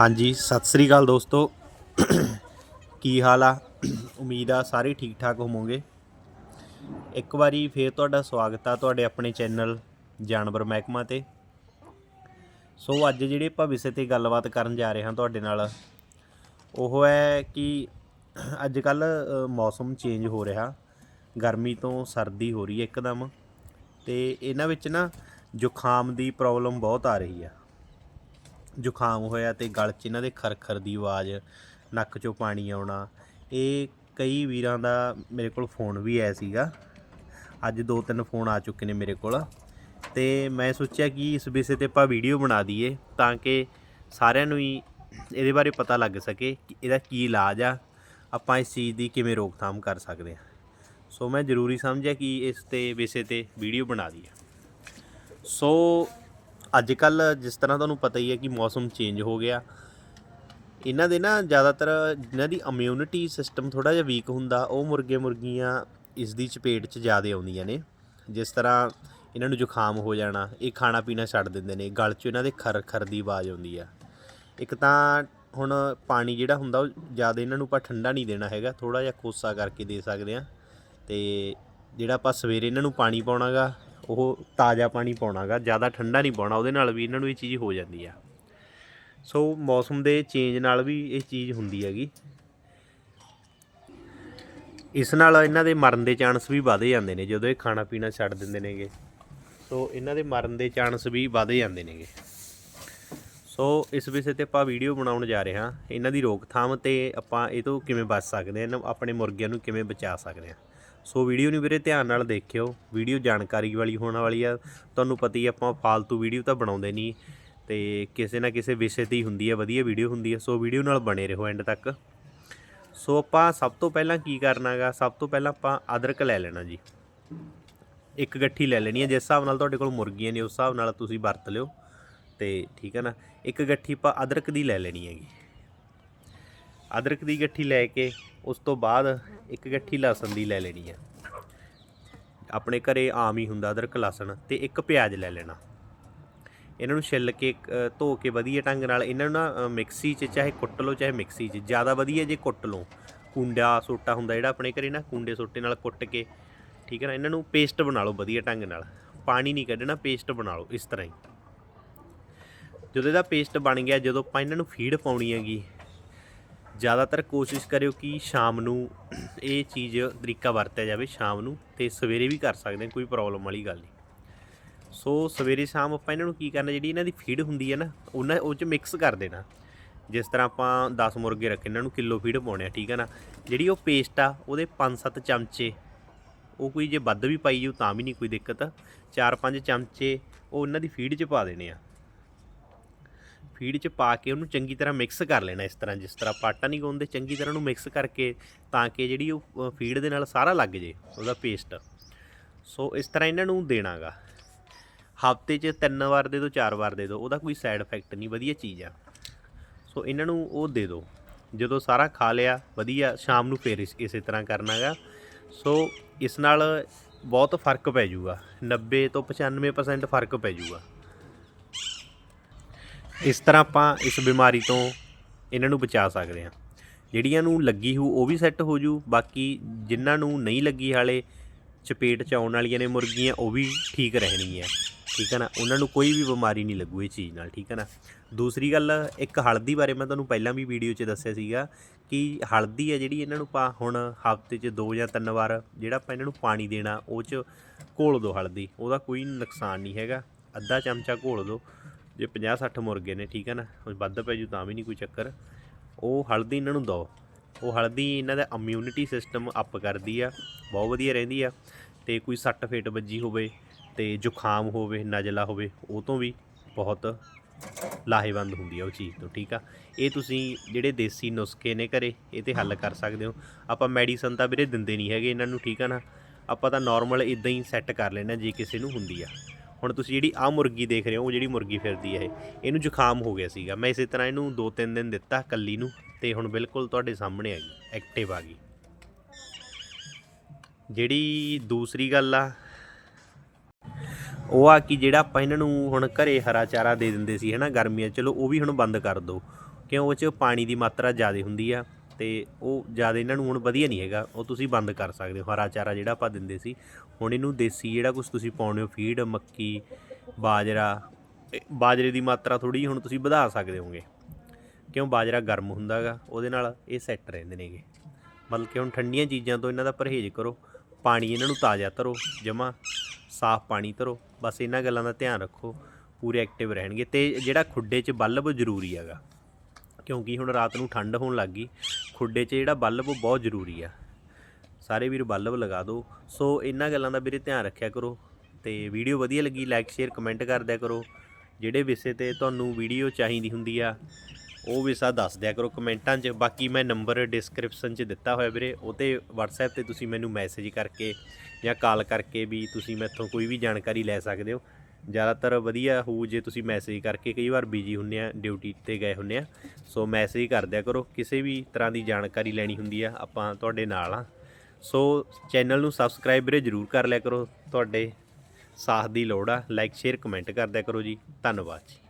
ਹਾਂਜੀ, ਸਤਿ ਸ੍ਰੀ ਅਕਾਲ ਦੋਸਤੋ। ਕੀ ਹਾਲ ਆ? ਉਮੀਦ ਆ ਸਾਰੇ ਠੀਕ ਠਾਕ ਹੋਵੋਗੇ। ਇੱਕ ਵਾਰੀ ਫੇਰ ਤੁਹਾਡਾ ਸਵਾਗਤ ਆ ਤੁਹਾਡੇ ਆਪਣੇ ਚੈਨਲ ਜਾਨਵਰ ਮਹਿਕਮਾ ਤੇ। ਸੋ ਅੱਜ ਜਿਹੜੇ ਆਪਾਂ ਵਿਸ਼ੇ ਤੇ ਗੱਲਬਾਤ ਕਰਨ ਜਾ ਰਹੇ ਹਾਂ ਤੁਹਾਡੇ ਨਾਲ, ਉਹ ਹੈ ਕਿ ਅੱਜ ਕੱਲ ਮੌਸਮ ਚੇਂਜ ਹੋ ਰਿਹਾ। ਗਰਮੀ ਤੋਂ ਸਰਦੀ ਹੋ ਰਹੀ ਹੈ ਇੱਕਦਮ। ਤੇ ਇਹਨਾਂ ਵਿੱਚ ਨਾ ਜ਼ੁਕਾਮ ਦੀ ਪ੍ਰੋਬਲਮ ਬਹੁਤ ਆ ਰਹੀ ਆ। ਜ਼ੁਕਾਮ ਹੋਇਆ ਤੇ ਗਲ 'ਚ ਇਹਨਾਂ ਦੇ ਖਰਖਰ ਦੀ ਆਵਾਜ਼, ਨੱਕ 'ਚੋਂ ਪਾਣੀ ਆਉਣਾ, ਇਹ ਕਈ ਵੀਰਾਂ ਦਾ ਮੇਰੇ ਕੋਲ ਫੋਨ ਵੀ ਆਇਆ ਸੀਗਾ। ਅੱਜ ਦੋ ਤਿੰਨ ਫੋਨ ਆ ਚੁੱਕੇ ਨੇ ਮੇਰੇ ਕੋਲ ਤੇ ਮੈਂ ਸੋਚਿਆ ਕਿ ਇਸ ਵਿਸ਼ੇ ਤੇ ਆਪਾਂ ਵੀਡੀਓ ਬਣਾ ਦਈਏ ਤਾਂ ਕਿ ਸਾਰਿਆਂ ਨੂੰ ਹੀ ਇਹਦੇ ਬਾਰੇ ਪਤਾ ਲੱਗ ਸਕੇ ਕਿ ਇਹਦਾ ਕੀ ਇਲਾਜ ਆ, ਆਪਾਂ ਇਸ ਚੀਜ਼ ਦੀ ਕਿਵੇਂ ਰੋਕਥਾਮ ਕਰ ਸਕਦੇ ਹਾਂ। ਸੋ ਮੈਂ ਜ਼ਰੂਰੀ ਸਮਝਿਆ ਕਿ ਇਸ ਤੇ ਵਿਸ਼ੇ ਤੇ ਵੀਡੀਓ ਬਣਾ ਦਈਏ। ਸੋ ਅੱਜ ਕੱਲ ਜਿਸ ਤਰ੍ਹਾਂ ਤੁਹਾਨੂੰ ਪਤਾ ਹੀ ਹੈ ਕਿ ਮੌਸਮ ਚੇਂਜ ਹੋ ਗਿਆ। ਇਹਨਾਂ ਦੇ ਨਾ ਜ਼ਿਆਦਾਤਰ ਜਿਨ੍ਹਾਂ ਦੀ ਇਮਿਊਨਿਟੀ ਸਿਸਟਮ ਥੋੜਾ ਜਿਹਾ ਵੀਕ ਹੁੰਦਾ, ਉਹ ਮੁਰਗੇ ਮੁਰਗੀਆਂ ਇਸ ਦੀ ਚਪੇਟ 'ਚ ਜ਼ਿਆਦਾ ਆਉਂਦੀਆਂ ਨੇ। ਜਿਸ ਤਰ੍ਹਾਂ ਇਹਨਾਂ ਨੂੰ ਜ਼ੁਕਾਮ ਹੋ ਜਾਣਾ, ਇਹ ਖਾਣਾ ਪੀਣਾ ਛੱਡ ਦਿੰਦੇ ਨੇ, ਗਲ 'ਚ ਇਹਨਾਂ ਦੇ ਖਰ ਖਰ ਦੀ ਆਵਾਜ਼ ਆਉਂਦੀ ਆ। ਇੱਕ ਤਾਂ ਹੁਣ ਪਾਣੀ ਜਿਹੜਾ ਹੁੰਦਾ ਉਹ ਜ਼ਿਆਦਾ ਇਹਨਾਂ ਨੂੰ ਆਪਾਂ ਠੰਡਾ ਨਹੀਂ ਦੇਣਾ ਹੈਗਾ ਥੋੜਾ ਜਿਹਾ ਕੋਸਾ ਕਰਕੇ ਦੇ ਸਕਦੇ ਆ ਤੇ ਜਿਹੜਾ ਆਪਾਂ ਸਵੇਰੇ ਇਹਨਾਂ ਨੂੰ ਪਾਣੀ ਪਾਉਣਾਗਾ ਉਹ ਤਾਜ਼ਾ ਪਾਣੀ ਪਾਉਣਾਗਾ, ਜ਼ਿਆਦਾ ਠੰਡਾ ਨਹੀਂ ਪਾਉਣਾ, ਉਹਦੇ ਨਾਲ ਵੀ ਇਹਨਾਂ ਨੂੰ ਇਹ ਚੀਜ਼ ਹੋ ਜਾਂਦੀ ਆ। ਸੋ ਮੌਸਮ ਦੇ ਚੇਂਜ ਨਾਲ ਵੀ ਇਹ ਚੀਜ਼ ਹੁੰਦੀ ਹੈਗੀ। ਇਸ ਨਾਲ ਇਹਨਾਂ ਦੇ ਮਰਨ ਦੇ ਚਾਂਸ ਵੀ ਵਧ ਜਾਂਦੇ ਨੇ, ਜਦੋਂ ਇਹ ਖਾਣਾ ਪੀਣਾ ਛੱਡ ਦਿੰਦੇ ਨੇਗੇ। ਸੋ ਇਹਨਾਂ ਦੇ ਮਰਨ ਦੇ ਚਾਂਸ ਵੀ ਵਧ ਜਾਂਦੇ ਨੇਗੇ। ਸੋ ਇਸ ਵਿਸ਼ੇ ਤੇ ਆਪਾਂ ਵੀਡੀਓ ਬਣਾਉਣ ਜਾ ਰਹੇ ਹਾਂ। ਇਹਨਾਂ ਦੀ ਰੋਕਥਾਮ ਤੇ ਆਪਾਂ ਇਹ ਤੋਂ ਕਿਵੇਂ ਬਚ ਸਕਦੇ ਹਾਂ, ਇਹਨਾਂ ਆਪਣੇ ਮੁਰਗਿਆਂ ਨੂੰ ਕਿਵੇਂ ਬਚਾ ਸਕਦੇ ਹਾਂ। ਸੋ ਵੀਡੀਓ ਨੂੰ ਵੀਰੇ ਧਿਆਨ ਨਾਲ ਦੇਖਿਓ। ਵੀਡੀਓ ਜਾਣਕਾਰੀ ਵਾਲੀ ਹੋਣ ਵਾਲੀ ਆ। ਤੁਹਾਨੂੰ ਪਤਾ ਹੀ ਆਪਾਂ ਫਾਲਤੂ ਵੀਡੀਓ ਤਾਂ ਬਣਾਉਂਦੇ ਨਹੀਂ ਤੇ ਕਿਸੇ ਨਾ ਕਿਸੇ ਵਿਸ਼ੇ ਤੇ ਹੀ ਹੁੰਦੀ ਹੈ ਵਧੀਆ ਵੀਡੀਓ ਹੁੰਦੀ ਹੈ ਸੋ ਵੀਡੀਓ ਨਾਲ ਬਣੇ ਰਹੋ ਐਂਡ ਤੱਕ। ਸੋ ਆਪਾਂ ਸਭ ਤੋਂ ਪਹਿਲਾਂ ਕੀ ਕਰਨਾਗਾ ਸਭ ਤੋਂ ਪਹਿਲਾਂ ਆਪਾਂ ਅਦਰਕ ਲੈ ਲੈਣਾ ਜੀ। ਇੱਕ ਗੱਠੀ ਲੈ ਲੈਣੀ ਹੈ ਜਿਸ ਹਿਸਾਬ ਨਾਲ ਤੁਹਾਡੇ ਕੋਲ ਮੁਰਗੀਆਂ ਨੇ, ਉਸ ਹਿਸਾਬ ਨਾਲ ਤੁਸੀਂ ਵਰਤ ਲਿਓ। ਤੇ ਠੀਕ ਹੈ ਨਾ? ਇੱਕ ਗੱਠੀ ਆਪਾਂ ਅਦਰਕ ਦੀ ਲੈ ਲੈਣੀ ਹੈਗੀ। ਅਦਰਕ ਦੀ ਗੱਠੀ ਲੈ ਕੇ, ਉਸ ਤੋਂ ਬਾਅਦ ਇੱਕ ਗੱਠੀ ਲਸਣ ਦੀ ਲੈ ਲੈਣੀ ਹੈ ਆਪਣੇ ਘਰੇ ਆਮ ਹੀ ਹੁੰਦਾ ਅਦਰਕ ਲਸਣ ਤੇ ਇੱਕ ਪਿਆਜ਼ ਲੈ ਲੈਣਾ। ਇਹਨਾਂ ਨੂੰ ਛਿੱਲ ਕੇ ਧੋ ਕੇ ਵਧੀਆ ਢੰਗ ਨਾਲ ਇਹਨਾਂ ਨੂੰ ਨਾ ਮਿਕਸੀ 'ਚ ਚਾਹੇ ਕੁੱਟ ਲਓ ਚਾਹੇ ਮਿਕਸੀ 'ਚ, ਜ਼ਿਆਦਾ ਵਧੀਆ ਜੇ ਕੁੱਟ ਲਓ। ਕੁੰਡਾ ਸੋਟਾ ਹੁੰਦਾ ਜਿਹੜਾ ਆਪਣੇ ਘਰੇ ਨਾ, ਕੁੰਡੇ ਸੋਟੇ ਨਾਲ ਕੁੱਟ ਕੇ, ਠੀਕ ਹੈ ਨਾ, ਇਹਨਾਂ ਨੂੰ ਪੇਸਟ ਬਣਾ ਲਓ ਵਧੀਆ ਢੰਗ ਨਾਲ। ਪਾਣੀ ਨਹੀਂ ਕੱਢਣਾ, ਪੇਸਟ ਬਣਾ ਲਓ ਇਸ ਤਰ੍ਹਾਂ ਹੀ। ਜਦੋਂ ਇਹਦਾ ਪੇਸਟ ਬਣ ਗਿਆ, ਜਦੋਂ ਆਪਾਂ ਇਹਨਾਂ ਨੂੰ ਫੀਡ ਪਾਉਣੀ ਹੈਗੀ, ਜ਼ਿਆਦਾਤਰ ਕੋਸ਼ਿਸ਼ ਕਰਿਓ ਕਿ ਸ਼ਾਮ ਨੂੰ ਇਹ ਚੀਜ਼ ਤਰੀਕਾ ਵਰਤਿਆ ਜਾਵੇ ਸ਼ਾਮ ਨੂੰ ਤੇ ਸਵੇਰੇ ਵੀ ਕਰ ਸਕਦੇ ਹਾਂ, ਕੋਈ ਪ੍ਰੋਬਲਮ ਵਾਲੀ ਗੱਲ ਨਹੀਂ। ਸੋ ਸਵੇਰੇ ਸ਼ਾਮ ਆਪਾਂ ਇਹਨਾਂ ਨੂੰ ਕੀ ਕਰਨਾ, ਜਿਹੜੀ ਇਹਨਾਂ ਦੀ ਫੀਡ ਹੁੰਦੀ ਹੈ ਨਾ, ਉਹਨਾਂ ਉਹ ਚ ਮਿਕਸ ਕਰ ਦੇਣਾ। ਜਿਸ ਤਰ੍ਹਾਂ ਆਪਾਂ 10 ਮੁਰਗੇ ਰੱਖੇ, ਇਹਨਾਂ ਨੂੰ ਕਿਲੋ ਫੀਡ ਪਾਉਣੇ ਆ, ਠੀਕ ਹੈ ਨਾ? ਜਿਹੜੀ ਉਹ ਪੇਸਟ ਆ, ਉਹਦੇ 5-7 ਚਮਚੇ, ਉਹ ਕੋਈ ਜੇ ਵੱਧ ਵੀ ਪਾਈ ਜਾਊ ਤਾਂ ਵੀ ਨਹੀਂ ਕੋਈ ਦਿੱਕਤ। 4-5 ਚਮਚੇ ਉਹ ਉਹਨਾਂ ਦੀ ਫੀਡ 'ਚ ਪਾ ਦੇਣੇ ਆ। ਫੀਡ 'ਚ ਪਾ ਕੇ ਉਹਨੂੰ ਚੰਗੀ ਤਰ੍ਹਾਂ ਮਿਕਸ ਕਰ ਲੈਣਾ ਇਸ ਤਰ੍ਹਾਂ, ਜਿਸ ਤਰ੍ਹਾਂ ਪਾਟਾ ਨਹੀਂ ਗਾਉਂਦੇ ਚੰਗੀ ਤਰ੍ਹਾਂ ਉਹਨੂੰ ਮਿਕਸ ਕਰਕੇ ਤਾਂ ਕਿ ਜਿਹੜੀ ਉਹ ਫੀਡ ਦੇ ਨਾਲ ਸਾਰਾ ਲੱਗ ਜੇ ਉਹਦਾ ਪੇਸਟ ਸੋ ਇਸ ਤਰ੍ਹਾਂ ਇਹਨਾਂ ਨੂੰ ਦੇਣਾਗਾ। ਹਫ਼ਤੇ 'ਚ ਤਿੰਨ ਵਾਰ ਦੇ ਦਿਓ ਚਾਰ ਵਾਰ ਦੇ ਦਿਓ ਉਹਦਾ ਕੋਈ ਸਾਈਡ ਇਫੈਕਟ ਨਹੀਂ, ਵਧੀਆ ਚੀਜ਼ ਆ। ਸੋ ਇਹਨਾਂ ਨੂੰ ਉਹ ਦੇ ਦਿਓ ਜਦੋਂ ਸਾਰਾ ਖਾ ਲਿਆ, ਵਧੀਆ, ਸ਼ਾਮ ਨੂੰ ਫੇਰ ਇਸ- ਇਸੇ ਤਰ੍ਹਾਂ ਕਰਨਾਗਾ। ਸੋ ਇਸ ਨਾਲ ਬਹੁਤ ਫ਼ਰਕ ਪੈ ਜਾਊਗਾ 90 ਤੋਂ 95% ਫ਼ਰਕ ਪੈ ਜਾਊਗਾ ਇਸ ਤਰ੍ਹਾਂ ਆਪਾਂ ਇਸ ਬਿਮਾਰੀ ਤੋਂ ਇਹਨਾਂ ਨੂੰ ਬਚਾ ਸਕਦੇ ਹਾਂ। ਜਿਹੜੀਆਂ ਨੂੰ ਲੱਗੀ ਹੋ ਉਹ ਵੀ ਸੈੱਟ ਹੋ ਜੂ, ਬਾਕੀ ਜਿਨ੍ਹਾਂ ਨੂੰ ਨਹੀਂ ਲੱਗੀ ਹਾਲੇ, ਚਪੇਟ ਚ ਆਉਣ ਵਾਲੀਆਂ ਨੇ ਮੁਰਗੀਆਂ, ਉਹ ਵੀ ਠੀਕ ਰਹਿਣਗੀਆਂ। ਠੀਕ ਹੈ ਨਾ? ਉਹਨਾਂ ਨੂੰ ਕੋਈ ਵੀ ਬਿਮਾਰੀ ਨਹੀਂ ਲੱਗੂ ਇਹ ਚੀਜ਼ ਨਾਲ, ਠੀਕ ਹੈ ਨਾ? ਦੂਸਰੀ ਗੱਲ, ਇੱਕ ਹਲਦੀ ਬਾਰੇ ਮੈਂ ਤੁਹਾਨੂੰ ਪਹਿਲਾਂ ਵੀ ਵੀਡੀਓ 'ਚ ਦੱਸਿਆ ਸੀਗਾ ਕਿ ਹਲਦੀ ਹੈ ਜਿਹੜੀ ਇਹਨਾਂ ਨੂੰ ਪਾ, ਹੁਣ ਹਫ਼ਤੇ 'ਚ ਦੋ ਜਾਂ ਤਿੰਨ ਵਾਰ ਜਿਹੜਾ ਆਪਾਂ ਇਹਨਾਂ ਨੂੰ ਪਾਣੀ ਦੇਣਾ, ਉਹ 'ਚ ਘੋਲ ਦਿਓ ਹਲਦੀ। ਉਹਦਾ ਕੋਈ ਨੁਕਸਾਨ ਨਹੀਂ ਹੈਗਾ। ਅੱਧਾ ਚਮਚਾ ਘੋਲ ਦਿਓ ਜੇ 50 60 ਮੁਰਗੇ ਨੇ, ਠੀਕ ਹੈ ਨਾ, ਉਹ ਵੱਧ ਪੈ ਜੂ ਤਾਂ ਵੀ ਨਹੀਂ ਕੋਈ ਚੱਕਰ। ਉਹ ਹਲਦੀ ਇਹਨਾਂ ਨੂੰ ਦਿਓ। ਉਹ ਹਲਦੀ ਇਹਨਾਂ ਦਾ ਇਮਿਊਨਿਟੀ ਸਿਸਟਮ ਅਪ ਕਰਦੀ ਆ, ਬਹੁਤ ਵਧੀਆ ਰਹਿੰਦੀ ਆ। ਤੇ ਕੋਈ ਸੱਟ ਫੇਟ ਵੱਜੀ ਹੋਵੇ, ਤੇ ਜ਼ੁਕਾਮ ਹੋਵੇ, ਨਜ਼ਲਾ ਹੋਵੇ, ਉਹ ਤੋਂ ਵੀ ਬਹੁਤ ਲਾਹੇਵੰਦ ਹੁੰਦੀ ਆ ਉਹ ਚੀਜ਼ ਤੋਂ, ਠੀਕ ਆ। ਇਹ ਤੁਸੀਂ ਜਿਹੜੇ ਦੇਸੀ ਨੁਸਖੇ ਨੇ ਘਰੇ, ਇਹ ਤੇ ਹੱਲ ਕਰ ਸਕਦੇ ਹੋ। ਆਪਾਂ ਮੈਡੀਸਨ ਤਾਂ ਵੀਰੇ ਦਿੰਦੇ ਨਹੀਂ ਹੈਗੇ ਇਹਨਾਂ ਨੂੰ, ਠੀਕ ਆ ਨਾ। ਆਪਾਂ ਤਾਂ ਨਾਰਮਲ ਇਦਾਂ ਹੀ ਸੈੱਟ ਕਰ ਲੈਣਾ ਜੇ ਕਿਸੇ ਨੂੰ ਹੁੰਦੀ ਆ। ਹੁਣ ਤੁਸੀਂ ਜਿਹੜੀ ਆ ਮੁਰਗੀ ਦੇਖ ਰਹੇ ਹੋ, ਉਹ ਜਿਹੜੀ ਮੁਰਗੀ ਫਿਰਦੀ ਹੈ ਇਹ, ਇਹਨੂੰ ਜ਼ੁਕਾਮ ਹੋ ਗਿਆ ਸੀਗਾ। ਮੈਂ ਇਸੇ ਤਰ੍ਹਾਂ ਇਹਨੂੰ 2-3 ਦਿਨ ਦਿੱਤਾ ਕੱਲੀ ਨੂੰ ਤੇ ਹੁਣ ਬਿਲਕੁਲ ਤੁਹਾਡੇ ਸਾਹਮਣੇ ਆ ਗਈ ਐਕਟਿਵ ਆ ਗਈ। ਜਿਹੜੀ ਦੂਸਰੀ ਗੱਲ ਆ, ਉਹ ਆ ਕਿ ਜਿਹੜਾ ਆਪਾਂ ਇਹਨਾਂ ਨੂੰ ਹੁਣ ਘਰੇ ਹਰਾ ਚਾਰਾ ਦੇ ਦਿੰਦੇ ਸੀ, ਹਨਾ, ਗਰਮੀਆਂ ਚਲੋ ਉਹ ਵੀ ਹੁਣ ਬੰਦ ਕਰ ਦਿਓ। ਕਿਉਂ? ਉਹ 'ਚ ਪਾਣੀ ਦੀ ਮਾਤਰਾ ਜ਼ਿਆਦਾ ਹੁੰਦੀ ਆ। ਤੇ ਉਹ ਜ਼ਿਆਦਾ ਇਹਨਾਂ ਨੂੰ ਹੁਣ ਵਧੀਆ ਨਹੀਂ ਹੈਗਾ, ਉਹ ਤੁਸੀਂ ਬੰਦ ਕਰ ਸਕਦੇ ਹੋ। ਹਰਾ ਚਾਰਾ ਜਿਹੜਾ ਆਪਾਂ ਦਿੰਦੇ ਸੀ, ਹੁਣ ਇਹਨੂੰ ਦੇਸੀ ਜਿਹੜਾ ਕੁਝ ਤੁਸੀਂ ਪਾਉਣੇ ਹੋ, ਫੀਡ, ਮੱਕੀ, ਬਾਜਰਾ ਬਾਜਰੇ ਦੀ ਮਾਤਰਾ ਥੋੜੀ ਹੁਣ ਤੁਸੀਂ ਵਧਾ ਸਕਦੇ ਹੋਗੇ ਕਿਉਂ? ਬਾਜਰਾ ਗਰਮ ਹੁੰਦਾਗਾ ਉਹਦੇ ਨਾਲ ਇਹ ਸੈੱਟ ਰਹਿੰਦੇ ਨੇਗੇ। ਮਤਲਬ ਕਿ ਹੁਣ ਠੰਡੀਆਂ ਚੀਜ਼ਾਂ ਤੋਂ ਇਹਨਾਂ ਦਾ ਪਰਹੇਜ਼ ਕਰੋ, ਪਾਣੀ ਇਹਨਾਂ ਨੂੰ ਤਾਜ਼ਾ ਧਰੋ ਜਮਾ ਸਾਫ਼ ਪਾਣੀ ਧਰੋ ਬਸ ਇਹਨਾਂ ਗੱਲਾਂ ਦਾ ਧਿਆਨ ਰੱਖੋ, ਪੂਰੇ ਐਕਟਿਵ ਰਹਿਣਗੇ ਤੇ ਜਿਹੜਾ ਖੁੱਡੇ 'ਚ ਬੱਲਬ ਜ਼ਰੂਰੀ ਹੈਗਾ। ਕਿਉਂਕਿ ਹੁਣ ਰਾਤ ਨੂੰ ਠੰਡ ਹੋਣ ਲੱਗ ਗਈ, ਖੁੱਡੇ 'ਚ ਜਿਹੜਾ ਬੱਲਬ ਉਹ ਬਹੁਤ ਜ਼ਰੂਰੀ ਆ। ਸਾਰੇ ਵੀਰ ਬੱਲਬ ਲਗਾ ਦਿਓ ਸੋ ਇਹਨਾਂ ਗੱਲਾਂ ਦਾ ਵੀਰੇ ਧਿਆਨ ਰੱਖਿਆ ਕਰੋ ਤੇ ਵੀਡੀਓ ਵਧੀਆ ਲੱਗੀ ਲਾਈਕ ਸ਼ੇਅਰ ਕਮੈਂਟ ਕਰ ਦਿਆ ਕਰੋ। ਜਿਹੜੇ ਵਿਸ਼ੇ ਤੇ ਤੁਹਾਨੂੰ ਵੀਡੀਓ ਚਾਹੀਦੀ ਹੁੰਦੀ ਆ, ਉਹ ਵਿਸ਼ਾ ਦੱਸ ਦਿਆ ਕਰੋ ਕਮੈਂਟਾਂ 'ਚ। ਬਾਕੀ ਮੈਂ ਨੰਬਰ ਡਿਸਕ੍ਰਿਪਸ਼ਨ 'ਚ ਦਿੱਤਾ ਹੋਇਆ ਵੀਰੇ, ਉਹ ਤੇ WhatsApp ਤੇ ਤੁਸੀਂ ਮੈਨੂੰ ਮੈਸੇਜ ਕਰਕੇ ਜਾਂ ਕਾਲ ਕਰਕੇ ਵੀ ਤੁਸੀਂ ਮੈਥੋਂ ਕੋਈ ਵੀ ਜਾਣਕਾਰੀ ਲੈ ਸਕਦੇ ਹੋ। ਜ਼ਿਆਦਾਤਰ ਵਧੀਆ ਹੋਊ ਜੇ ਤੁਸੀਂ ਮੈਸੇਜ ਕਰਕੇ ਕਈ ਵਾਰ ਬਿਜ਼ੀ ਹੁੰਨੇ ਆ ਡਿਊਟੀ ਤੇ ਗਏ ਹੁੰਨੇ ਆ। ਸੋ ਮੈਸੇਜ ਕਰ ਦਿਆ ਕਰੋ, ਕਿਸੇ ਵੀ ਤਰ੍ਹਾਂ ਦੀ ਜਾਣਕਾਰੀ ਲੈਣੀ ਹੁੰਦੀ ਆ, ਆਪਾਂ ਤੁਹਾਡੇ ਨਾਲ ਆ। ਸੋ ਚੈਨਲ ਨੂੰ ਸਬਸਕ੍ਰਾਈਬ ਵੀਰੇ ਜਰੂਰ ਕਰ ਲਿਆ ਕਰੋ, ਤੁਹਾਡੇ ਸਾਥ ਦੀ ਲੋੜ ਆ। ਲਾਈਕ ਸ਼ੇਅਰ ਕਮੈਂਟ ਕਰ ਦਿਆ ਕਰੋ ਜੀ। ਧੰਨਵਾਦ ਜੀ।